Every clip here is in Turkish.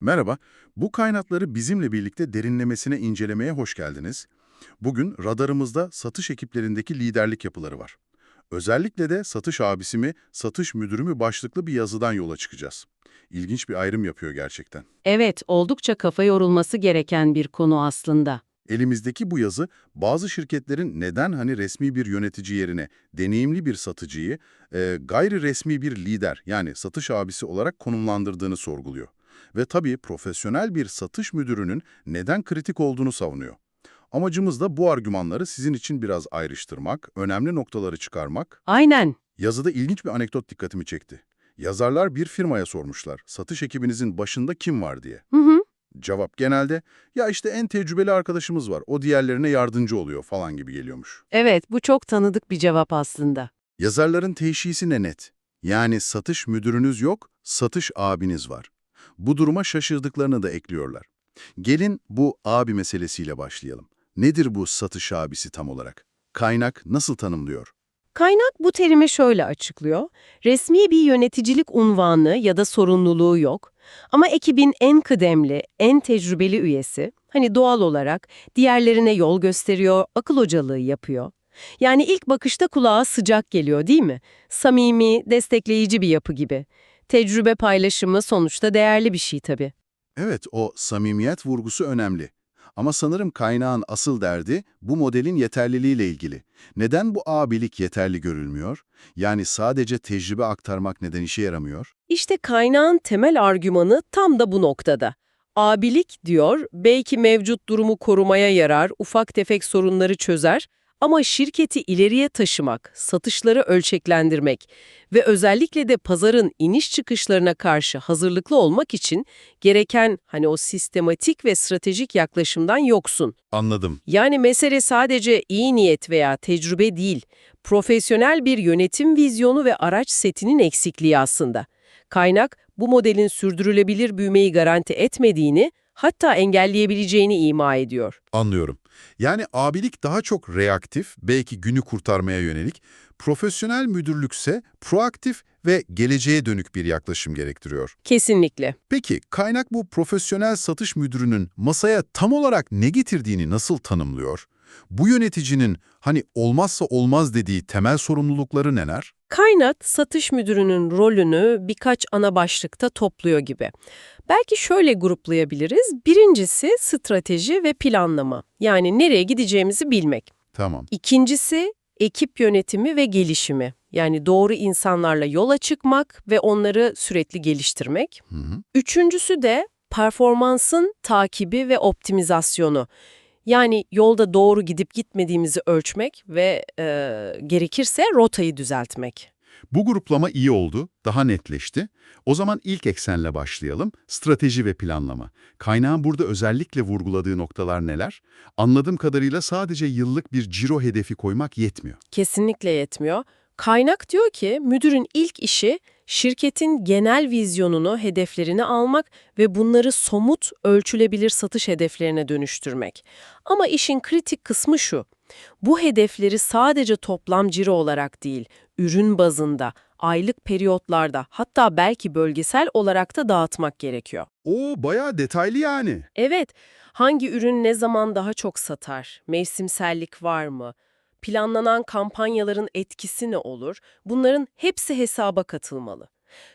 Merhaba, bu kaynakları bizimle birlikte derinlemesine incelemeye hoş geldiniz. Bugün radarımızda satış ekiplerindeki liderlik yapıları var. Özellikle de satış abisi mi, satış müdürü mü başlıklı bir yazıdan yola çıkacağız. İlginç bir ayrım yapıyor gerçekten. Evet, oldukça kafa yorulması gereken bir konu aslında. Elimizdeki bu yazı bazı şirketlerin neden hani resmi bir yönetici yerine deneyimli bir satıcıyı e, gayri resmi bir lider yani satış abisi olarak konumlandırdığını sorguluyor. Ve tabii profesyonel bir satış müdürünün neden kritik olduğunu savunuyor. Amacımız da bu argümanları sizin için biraz ayrıştırmak, önemli noktaları çıkarmak. Aynen. Yazıda ilginç bir anekdot dikkatimi çekti. Yazarlar bir firmaya sormuşlar, satış ekibinizin başında kim var diye. Hı hı. Cevap genelde, ya işte en tecrübeli arkadaşımız var, o diğerlerine yardımcı oluyor falan gibi geliyormuş. Evet, bu çok tanıdık bir cevap aslında. Yazarların teşhisi ne net? Yani satış müdürünüz yok, satış abiniz var. Bu duruma şaşırdıklarını da ekliyorlar. Gelin bu abi meselesiyle başlayalım. Nedir bu satış abisi tam olarak? Kaynak nasıl tanımlıyor? Kaynak bu terimi şöyle açıklıyor. Resmi bir yöneticilik unvanı ya da sorumluluğu yok. Ama ekibin en kıdemli, en tecrübeli üyesi, hani doğal olarak diğerlerine yol gösteriyor, akıl hocalığı yapıyor. Yani ilk bakışta kulağa sıcak geliyor değil mi? Samimi, destekleyici bir yapı gibi. Tecrübe paylaşımı sonuçta değerli bir şey tabii. Evet, o samimiyet vurgusu önemli. Ama sanırım kaynağın asıl derdi bu modelin yeterliliğiyle ilgili. Neden bu abilik yeterli görülmüyor? Yani sadece tecrübe aktarmak neden işe yaramıyor? İşte kaynağın temel argümanı tam da bu noktada. Abilik diyor, belki mevcut durumu korumaya yarar, ufak tefek sorunları çözer ama şirketi ileriye taşımak, satışları ölçeklendirmek ve özellikle de pazarın iniş çıkışlarına karşı hazırlıklı olmak için gereken hani o sistematik ve stratejik yaklaşımdan yoksun. Anladım. Yani mesele sadece iyi niyet veya tecrübe değil, profesyonel bir yönetim vizyonu ve araç setinin eksikliği aslında. Kaynak, bu modelin sürdürülebilir büyümeyi garanti etmediğini, hatta engelleyebileceğini ima ediyor. Anlıyorum. Yani abilik daha çok reaktif, belki günü kurtarmaya yönelik, profesyonel müdürlükse proaktif ve geleceğe dönük bir yaklaşım gerektiriyor. Kesinlikle. Peki kaynak bu profesyonel satış müdürünün masaya tam olarak ne getirdiğini nasıl tanımlıyor? Bu yöneticinin hani olmazsa olmaz dediği temel sorumlulukları neler? Kaynak, satış müdürünün rolünü birkaç ana başlıkta topluyor gibi. Belki şöyle gruplayabiliriz. Birincisi strateji ve planlama. Yani nereye gideceğimizi bilmek. Tamam. İkincisi ekip yönetimi ve gelişimi. Yani doğru insanlarla yola çıkmak ve onları sürekli geliştirmek. Hı hı. Üçüncüsü de performansın takibi ve optimizasyonu. Yani yolda doğru gidip gitmediğimizi ölçmek ve e, gerekirse rotayı düzeltmek. Bu gruplama iyi oldu, daha netleşti. O zaman ilk eksenle başlayalım, strateji ve planlama. Kaynağın burada özellikle vurguladığı noktalar neler? Anladığım kadarıyla sadece yıllık bir ciro hedefi koymak yetmiyor. Kesinlikle yetmiyor. Kaynak diyor ki müdürün ilk işi şirketin genel vizyonunu, hedeflerini almak ve bunları somut, ölçülebilir satış hedeflerine dönüştürmek. Ama işin kritik kısmı şu. Bu hedefleri sadece toplam ciro olarak değil, ürün bazında, aylık periyotlarda, hatta belki bölgesel olarak da dağıtmak gerekiyor. Oo, bayağı detaylı yani. Evet, hangi ürün ne zaman daha çok satar? Mevsimsellik var mı? Planlanan kampanyaların etkisi ne olur? Bunların hepsi hesaba katılmalı.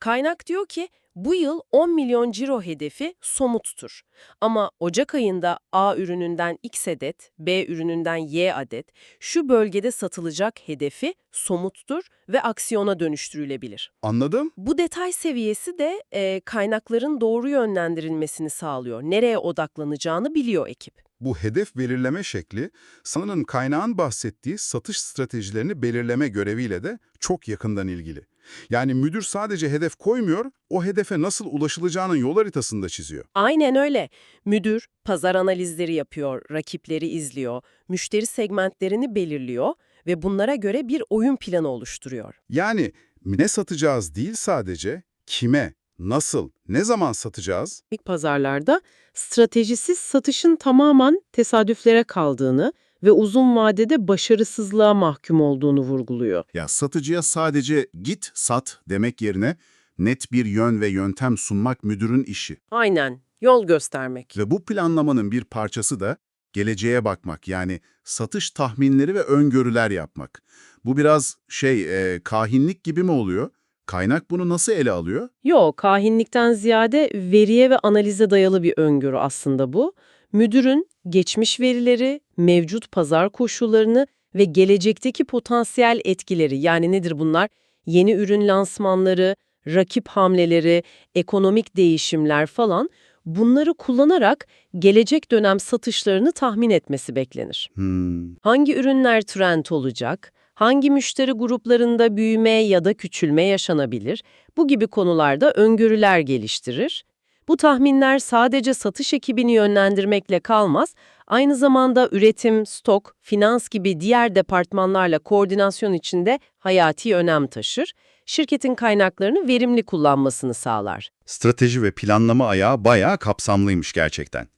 Kaynak diyor ki bu yıl 10 milyon ciro hedefi somuttur. Ama Ocak ayında A ürününden X adet, B ürününden Y adet, şu bölgede satılacak hedefi somuttur ve aksiyona dönüştürülebilir. Anladım. Bu detay seviyesi de e, kaynakların doğru yönlendirilmesini sağlıyor. Nereye odaklanacağını biliyor ekip. Bu hedef belirleme şekli, sanırım kaynağın bahsettiği satış stratejilerini belirleme göreviyle de çok yakından ilgili. Yani müdür sadece hedef koymuyor, o hedefe nasıl ulaşılacağının yol haritasını da çiziyor. Aynen öyle. Müdür pazar analizleri yapıyor, rakipleri izliyor, müşteri segmentlerini belirliyor ve bunlara göre bir oyun planı oluşturuyor. Yani ne satacağız değil sadece, kime, nasıl, ne zaman satacağız? İlk pazarlarda stratejisiz satışın tamamen tesadüflere kaldığını ve uzun vadede başarısızlığa mahkum olduğunu vurguluyor. Ya satıcıya sadece git sat demek yerine net bir yön ve yöntem sunmak müdürün işi. Aynen. Yol göstermek. Ve bu planlamanın bir parçası da geleceğe bakmak yani satış tahminleri ve öngörüler yapmak. Bu biraz şey e, kahinlik gibi mi oluyor? Kaynak bunu nasıl ele alıyor? Yo, kahinlikten ziyade veriye ve analize dayalı bir öngörü aslında bu. Müdürün geçmiş verileri, mevcut pazar koşullarını ve gelecekteki potansiyel etkileri yani nedir bunlar? Yeni ürün lansmanları, rakip hamleleri, ekonomik değişimler falan bunları kullanarak gelecek dönem satışlarını tahmin etmesi beklenir. Hmm. Hangi ürünler trend olacak? Hangi müşteri gruplarında büyüme ya da küçülme yaşanabilir? Bu gibi konularda öngörüler geliştirir. Bu tahminler sadece satış ekibini yönlendirmekle kalmaz, aynı zamanda üretim, stok, finans gibi diğer departmanlarla koordinasyon içinde hayati önem taşır. Şirketin kaynaklarını verimli kullanmasını sağlar. Strateji ve planlama ayağı bayağı kapsamlıymış gerçekten.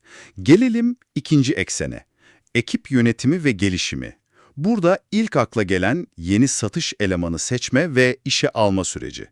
Gelelim ikinci eksene. Ekip yönetimi ve gelişimi. Burada ilk akla gelen yeni satış elemanı seçme ve işe alma süreci.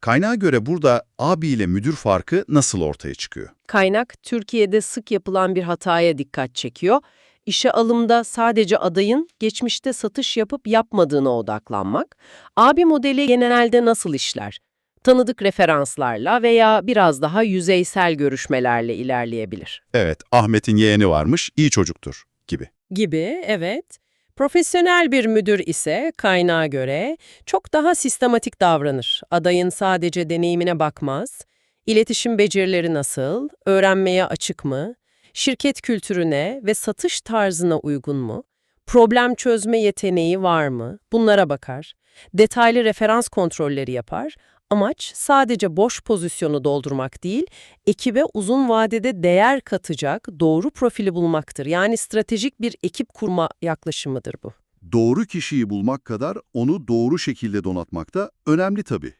Kaynağa göre burada abi ile müdür farkı nasıl ortaya çıkıyor? Kaynak, Türkiye'de sık yapılan bir hataya dikkat çekiyor. İşe alımda sadece adayın geçmişte satış yapıp yapmadığına odaklanmak. AB modeli genelde nasıl işler? Tanıdık referanslarla veya biraz daha yüzeysel görüşmelerle ilerleyebilir. Evet, Ahmet'in yeğeni varmış, iyi çocuktur gibi. Gibi, evet. Profesyonel bir müdür ise kaynağa göre çok daha sistematik davranır. Adayın sadece deneyimine bakmaz. İletişim becerileri nasıl, öğrenmeye açık mı, şirket kültürüne ve satış tarzına uygun mu, problem çözme yeteneği var mı bunlara bakar. Detaylı referans kontrolleri yapar. Amaç sadece boş pozisyonu doldurmak değil, ekibe uzun vadede değer katacak doğru profili bulmaktır. Yani stratejik bir ekip kurma yaklaşımıdır bu. Doğru kişiyi bulmak kadar onu doğru şekilde donatmak da önemli tabii.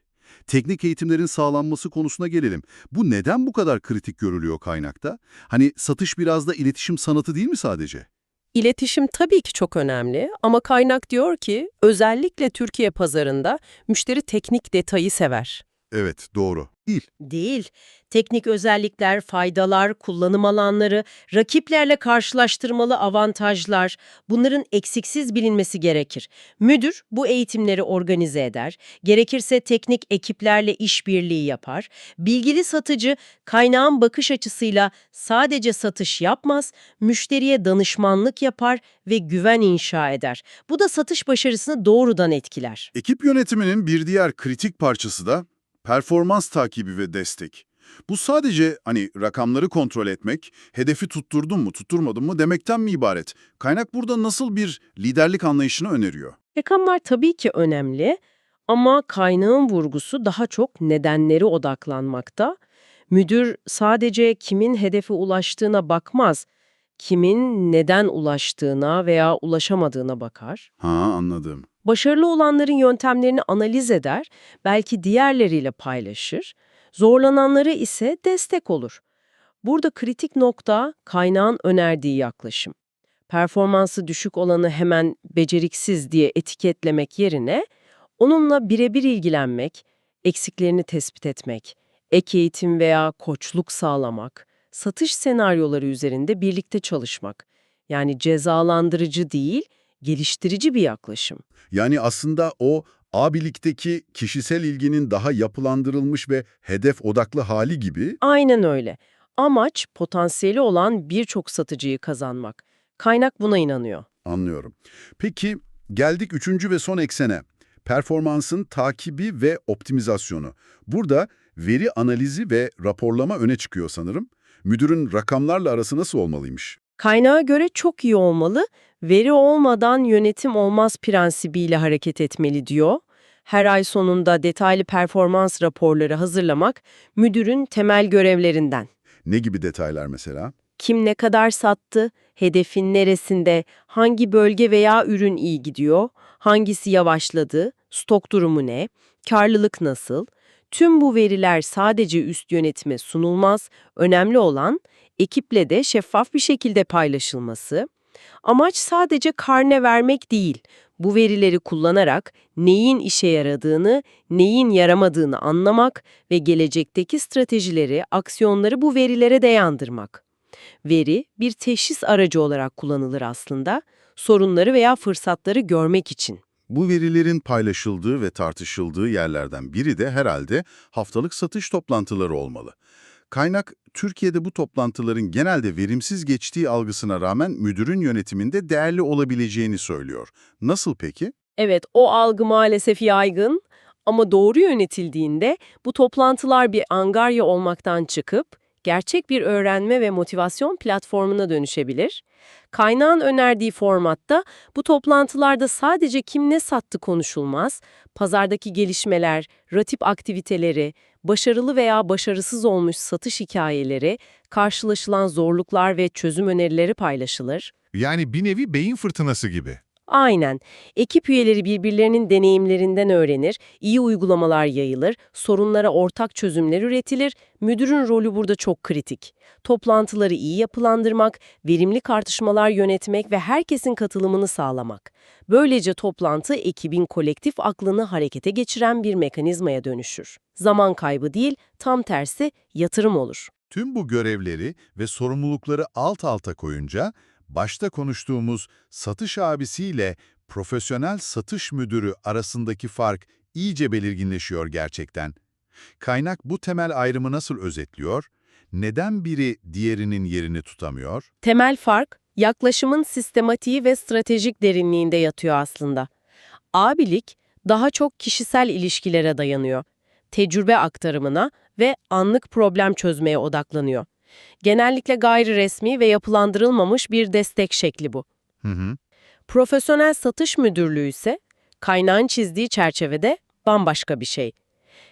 Teknik eğitimlerin sağlanması konusuna gelelim. Bu neden bu kadar kritik görülüyor kaynakta? Hani satış biraz da iletişim sanatı değil mi sadece? İletişim tabii ki çok önemli ama kaynak diyor ki özellikle Türkiye pazarında müşteri teknik detayı sever. Evet, doğru. Değil. Değil. Teknik özellikler, faydalar, kullanım alanları, rakiplerle karşılaştırmalı avantajlar, bunların eksiksiz bilinmesi gerekir. Müdür bu eğitimleri organize eder, gerekirse teknik ekiplerle işbirliği yapar. Bilgili satıcı kaynağın bakış açısıyla sadece satış yapmaz, müşteriye danışmanlık yapar ve güven inşa eder. Bu da satış başarısını doğrudan etkiler. Ekip yönetiminin bir diğer kritik parçası da performans takibi ve destek. Bu sadece hani rakamları kontrol etmek, hedefi tutturdun mu, tutturmadın mı demekten mi ibaret? Kaynak burada nasıl bir liderlik anlayışını öneriyor? Rakamlar tabii ki önemli ama kaynağın vurgusu daha çok nedenleri odaklanmakta. Müdür sadece kimin hedefe ulaştığına bakmaz, kimin neden ulaştığına veya ulaşamadığına bakar. Ha anladım. Başarılı olanların yöntemlerini analiz eder, belki diğerleriyle paylaşır. Zorlananlara ise destek olur. Burada kritik nokta kaynağın önerdiği yaklaşım. Performansı düşük olanı hemen beceriksiz diye etiketlemek yerine onunla birebir ilgilenmek, eksiklerini tespit etmek, ek eğitim veya koçluk sağlamak, satış senaryoları üzerinde birlikte çalışmak. Yani cezalandırıcı değil, geliştirici bir yaklaşım. Yani aslında o abilikteki kişisel ilginin daha yapılandırılmış ve hedef odaklı hali gibi Aynen öyle. Amaç potansiyeli olan birçok satıcıyı kazanmak. Kaynak buna inanıyor. anlıyorum. Peki geldik üçüncü ve son eksene. Performansın takibi ve optimizasyonu. Burada veri analizi ve raporlama öne çıkıyor sanırım. Müdürün rakamlarla arası nasıl olmalıymış? Kaynağa göre çok iyi olmalı, veri olmadan yönetim olmaz prensibiyle hareket etmeli diyor. Her ay sonunda detaylı performans raporları hazırlamak müdürün temel görevlerinden. Ne gibi detaylar mesela? Kim ne kadar sattı, hedefin neresinde, hangi bölge veya ürün iyi gidiyor, hangisi yavaşladı, stok durumu ne, karlılık nasıl? Tüm bu veriler sadece üst yönetime sunulmaz, önemli olan ekiple de şeffaf bir şekilde paylaşılması. Amaç sadece karne vermek değil. Bu verileri kullanarak neyin işe yaradığını, neyin yaramadığını anlamak ve gelecekteki stratejileri, aksiyonları bu verilere dayandırmak. Veri bir teşhis aracı olarak kullanılır aslında, sorunları veya fırsatları görmek için. Bu verilerin paylaşıldığı ve tartışıldığı yerlerden biri de herhalde haftalık satış toplantıları olmalı. Kaynak, Türkiye'de bu toplantıların genelde verimsiz geçtiği algısına rağmen müdürün yönetiminde değerli olabileceğini söylüyor. Nasıl peki? Evet, o algı maalesef yaygın ama doğru yönetildiğinde bu toplantılar bir angarya olmaktan çıkıp gerçek bir öğrenme ve motivasyon platformuna dönüşebilir. Kaynağın önerdiği formatta bu toplantılarda sadece kim ne sattı konuşulmaz, pazardaki gelişmeler, ratip aktiviteleri, başarılı veya başarısız olmuş satış hikayeleri, karşılaşılan zorluklar ve çözüm önerileri paylaşılır. Yani bir nevi beyin fırtınası gibi. Aynen. Ekip üyeleri birbirlerinin deneyimlerinden öğrenir, iyi uygulamalar yayılır, sorunlara ortak çözümler üretilir. Müdürün rolü burada çok kritik. Toplantıları iyi yapılandırmak, verimli tartışmalar yönetmek ve herkesin katılımını sağlamak. Böylece toplantı ekibin kolektif aklını harekete geçiren bir mekanizmaya dönüşür. Zaman kaybı değil, tam tersi yatırım olur. Tüm bu görevleri ve sorumlulukları alt alta koyunca, başta konuştuğumuz satış abisiyle profesyonel satış müdürü arasındaki fark iyice belirginleşiyor gerçekten. Kaynak bu temel ayrımı nasıl özetliyor? Neden biri diğerinin yerini tutamıyor? Temel fark, yaklaşımın sistematiği ve stratejik derinliğinde yatıyor aslında. Abilik daha çok kişisel ilişkilere dayanıyor. Tecrübe aktarımına ve anlık problem çözmeye odaklanıyor. Genellikle gayri resmi ve yapılandırılmamış bir destek şekli bu. Hı hı. Profesyonel satış müdürlüğü ise kaynağın çizdiği çerçevede bambaşka bir şey.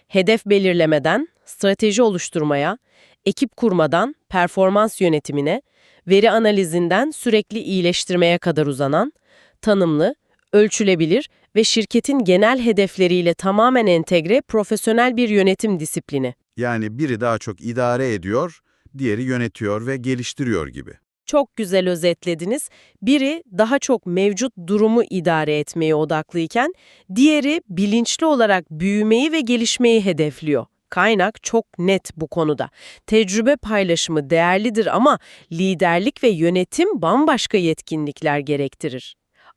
Hedef belirlemeden, strateji oluşturmaya, ekip kurmadan, performans yönetimine, veri analizinden sürekli iyileştirmeye kadar uzanan, tanımlı, ölçülebilir ve şirketin genel hedefleriyle tamamen entegre profesyonel bir yönetim disiplini. Yani biri daha çok idare ediyor, diğeri yönetiyor ve geliştiriyor gibi. Çok güzel özetlediniz. Biri daha çok mevcut durumu idare etmeye odaklıyken, diğeri bilinçli olarak büyümeyi ve gelişmeyi hedefliyor. Kaynak çok net bu konuda. Tecrübe paylaşımı değerlidir ama liderlik ve yönetim bambaşka yetkinlikler gerektirir.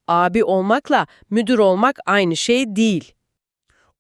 Abi olmakla müdür olmak aynı şey değil.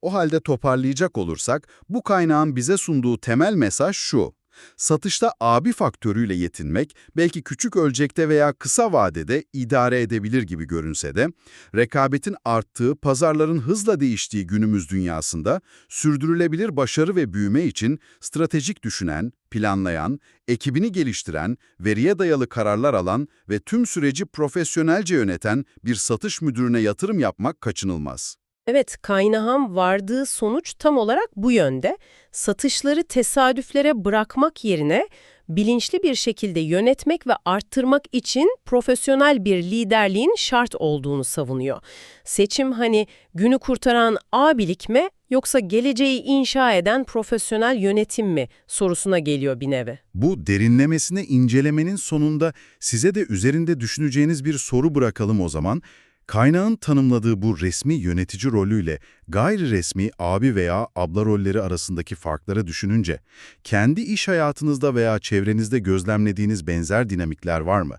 O halde toparlayacak olursak, bu kaynağın bize sunduğu temel mesaj şu. Satışta abi faktörüyle yetinmek belki küçük ölçekte veya kısa vadede idare edebilir gibi görünse de, rekabetin arttığı, pazarların hızla değiştiği günümüz dünyasında sürdürülebilir başarı ve büyüme için stratejik düşünen, planlayan, ekibini geliştiren, veriye dayalı kararlar alan ve tüm süreci profesyonelce yöneten bir satış müdürüne yatırım yapmak kaçınılmaz. Evet, kaynağın vardığı sonuç tam olarak bu yönde. Satışları tesadüflere bırakmak yerine bilinçli bir şekilde yönetmek ve arttırmak için profesyonel bir liderliğin şart olduğunu savunuyor. Seçim hani günü kurtaran abilik mi yoksa geleceği inşa eden profesyonel yönetim mi sorusuna geliyor bir nevi. Bu derinlemesine incelemenin sonunda size de üzerinde düşüneceğiniz bir soru bırakalım o zaman. Kaynağın tanımladığı bu resmi yönetici rolüyle gayri resmi abi veya abla rolleri arasındaki farkları düşününce, kendi iş hayatınızda veya çevrenizde gözlemlediğiniz benzer dinamikler var mı?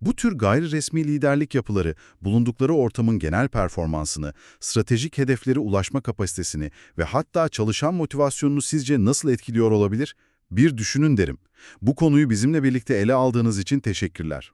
Bu tür gayri resmi liderlik yapıları, bulundukları ortamın genel performansını, stratejik hedeflere ulaşma kapasitesini ve hatta çalışan motivasyonunu sizce nasıl etkiliyor olabilir? Bir düşünün derim. Bu konuyu bizimle birlikte ele aldığınız için teşekkürler.